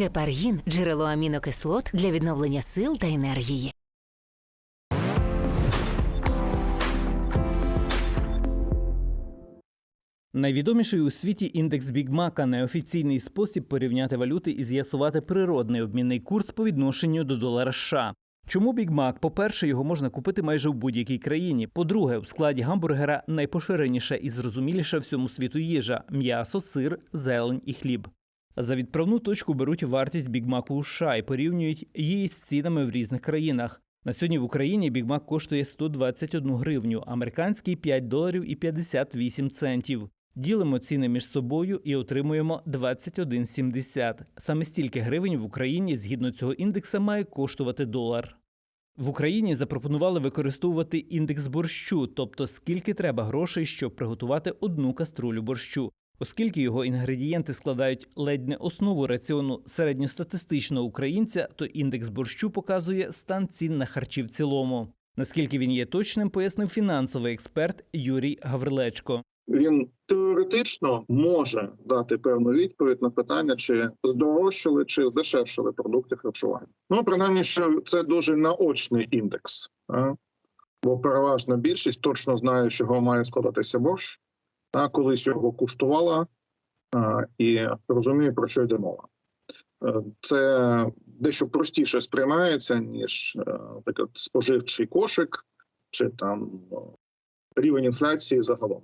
Гепаргін джерело амінокислот для відновлення сил та енергії. Найвідоміший у світі індекс Бігмака неофіційний спосіб порівняти валюти і з'ясувати природний обмінний курс по відношенню до долара США. Чому Бігмак? По-перше, його можна купити майже в будь-якій країні. По-друге, в складі гамбургера найпоширеніша і зрозуміліша всьому світу їжа м'ясо, сир, зелень і хліб. За відправну точку беруть вартість Бігмаку у США і порівнюють її з цінами в різних країнах. На сьогодні в Україні Бігмак коштує 121 гривню, американський 5 доларів і 58 центів. Ділимо ціни між собою і отримуємо 21,70. Саме стільки гривень в Україні згідно цього індекса має коштувати долар. В Україні запропонували використовувати індекс борщу, тобто скільки треба грошей, щоб приготувати одну каструлю борщу. Оскільки його інгредієнти складають ледь не основу раціону середньостатистичного українця, то індекс борщу показує стан цін на харчі в цілому. Наскільки він є точним, пояснив фінансовий експерт Юрій Гаврилечко. він теоретично може дати певну відповідь на питання, чи здорожчали, чи здешевшили продукти харчування. Ну, принаймні, що це дуже наочний індекс, бо переважна більшість точно знає, чого має складатися борщ, а колись його куштувала а, і розуміє, про що йде мова. Е, Це дещо простіше сприймається, ніж е, наприклад, споживчий кошик чи там е, рівень інфляції загалом.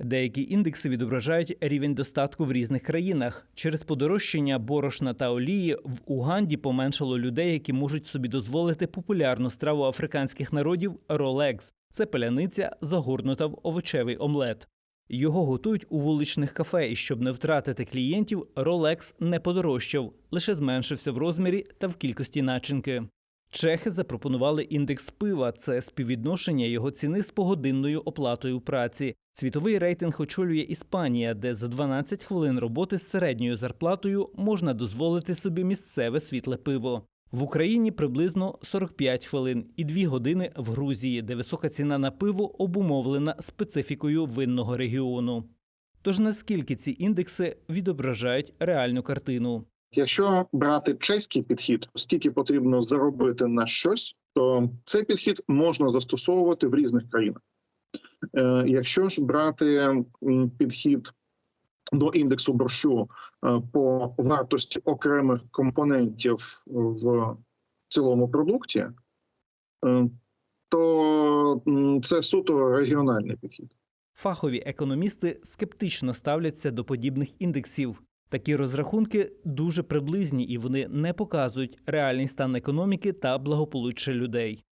Деякі індекси відображають рівень достатку в різних країнах. Через подорожчання борошна та олії в Уганді поменшало людей, які можуть собі дозволити популярну страву африканських народів ролекс. Це паляниця, загорнута в овочевий омлет. Його готують у вуличних кафе, і щоб не втратити клієнтів, Rolex не подорожчав, лише зменшився в розмірі та в кількості начинки. Чехи запропонували індекс пива. Це співвідношення його ціни з погодинною оплатою праці. Світовий рейтинг очолює Іспанія, де за 12 хвилин роботи з середньою зарплатою можна дозволити собі місцеве світле пиво. В Україні приблизно 45 хвилин і 2 години в Грузії, де висока ціна на пиво обумовлена специфікою винного регіону. Тож наскільки ці індекси відображають реальну картину? Якщо брати чеський підхід, скільки потрібно заробити на щось, то цей підхід можна застосовувати в різних країнах. Е, Якщо ж брати підхід до індексу борщу е, по вартості окремих компонентів в цілому продукті, е, то це суто регіональний підхід. Фахові економісти скептично ставляться до подібних індексів. Такі розрахунки дуже приблизні і вони не показують реальний стан економіки та благополуччя людей.